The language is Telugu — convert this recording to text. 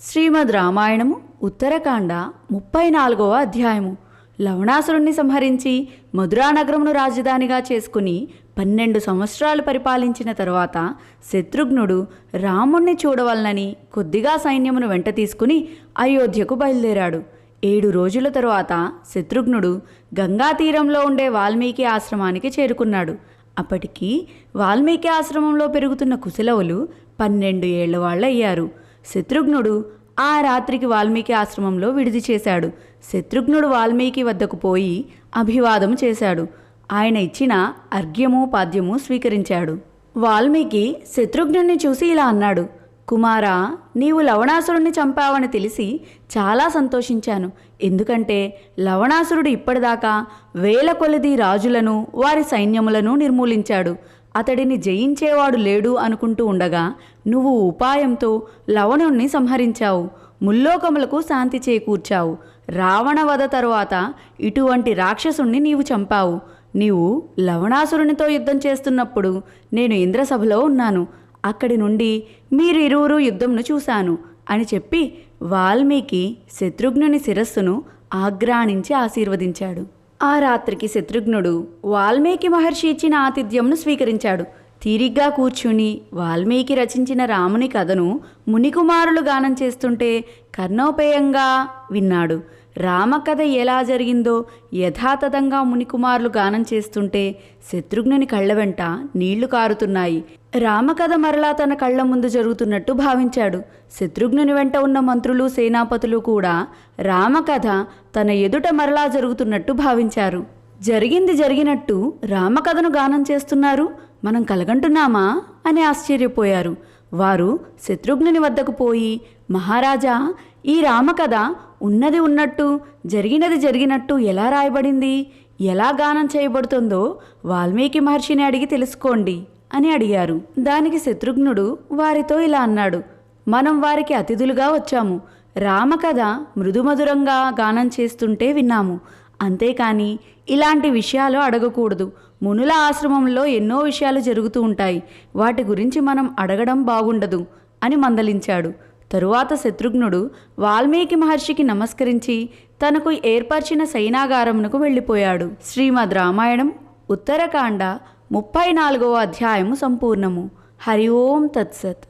శ్రీమద్ రామాయణము ఉత్తరకాండ ముప్పై నాలుగవ అధ్యాయము. లవణాసురుణ్ణి సంహరించి మధురానగరమును రాజధానిగా చేసుకుని పన్నెండు సంవత్సరాలు పరిపాలించిన తరువాత శత్రుఘ్నుడు రాముణ్ణి చూడవలనని కొద్దిగా సైన్యమును వెంట తీసుకుని అయోధ్యకు బయలుదేరాడు. ఏడు రోజుల తరువాత శత్రుఘ్నుడు గంగా తీరంలో ఉండే వాల్మీకి ఆశ్రమానికి చేరుకున్నాడు. అప్పటికి వాల్మీకి ఆశ్రమంలో పెరుగుతున్న కుశలవులు పన్నెండు ఏళ్ళ వాళ్ళయ్యారు. శత్రుఘ్నుడు ఆ రాత్రికి వాల్మీకి ఆశ్రమంలో విడిది చేశాడు. శత్రుఘ్నుడు వాల్మీకి వద్దకు పోయి అభివాదం చేశాడు. ఆయన ఇచ్చిన అర్ఘ్యము పాద్యము స్వీకరించాడు. వాల్మీకి శత్రుఘ్నుడిని చూసి ఇలా అన్నాడు. కుమారా నీవు లవణాసురుణ్ణి చంపావని తెలిసి చాలా సంతోషించాను. ఎందుకంటే లవణాసురుడు ఇప్పటిదాకా వేల కొలది రాజులను వారి సైన్యములను నిర్మూలించాడు. అతడిని జయించేవాడు లేడు అనుకుంటూ ఉండగా నువ్వు ఉపాయంతో లవణుణ్ణి సంహరించావు ముల్లోకములకు శాంతి చేకూర్చావు. రావణ వధ తరువాత ఇటువంటి రాక్షసుణ్ణి నీవు చంపావు. నీవు లవణాసురునితో యుద్ధం చేస్తున్నప్పుడు నేను ఇంద్రసభలో ఉన్నాను. అక్కడి నుండి మీరిరువురు యుద్ధంను చూశాను అని చెప్పి వాల్మీకి శత్రుఘ్నుని శిరస్సును ఆగ్రాణించి ఆశీర్వదించాడు. ఆ రాత్రికి శత్రుఘ్నుడు వాల్మీకి మహర్షి ఇచ్చిన ఆతిథ్యంను స్వీకరించాడు. తీరిగ్గా కూర్చుని వాల్మీకి రచించిన రాముని కథను మునికుమారులు గానం చేస్తుంటే కర్ణోపేయంగా విన్నాడు. రామకథ ఎలా జరిగిందో యథాతథంగా మునికుమారులు గానం చేస్తుంటే శత్రుఘ్నుని కళ్ళ వెంట నీళ్ళు కారుతున్నాయి. రామకథ మరలా తన కళ్ళ ముందు జరుగుతున్నట్టు భావించాడు. శత్రుఘ్నుని వెంట ఉన్న మంత్రులు సేనాపతులు కూడా రామకథ తన ఎదుట మరలా జరుగుతున్నట్టు భావించారు. జరిగింది జరిగినట్టు రామకథను గానం చేస్తున్నారు? మనం కలగంటున్నామా? అని ఆశ్చర్యపోయారు. వారు శత్రుఘ్నుని వద్దకు పోయి మహారాజా ఈ రామకథ ఉన్నది ఉన్నట్టు జరిగినది జరిగినట్టు ఎలా రాయబడింది ఎలా గానం చేయబడుతుందో వాల్మీకి మహర్షిని అడిగి తెలుసుకోండి అని అడిగారు. దానికి శత్రుఘ్నుడు వారితో ఇలా అన్నాడు మనం వారికి అతిథులుగా వచ్చాము. రామకథ మృదుమధురంగా గానం చేస్తుంటే విన్నాము. అంతేకాని ఇలాంటి విషయాలు అడగకూడదు. మునుల ఆశ్రమంలో ఎన్నో విషయాలు జరుగుతూ ఉంటాయి. వాటి గురించి మనం అడగడం బాగుండదు అని మందలించాడు. తరువాత శత్రుఘ్నుడు వాల్మీకి మహర్షికి నమస్కరించి తనకు ఏర్పరిచిన సైనాగారమునకు వెళ్ళిపోయాడు. శ్రీమద్ రామాయణం ఉత్తరకాండ ముప్పై నాలుగవ అధ్యాయము సంపూర్ణము. హరి ఓం తత్సత్.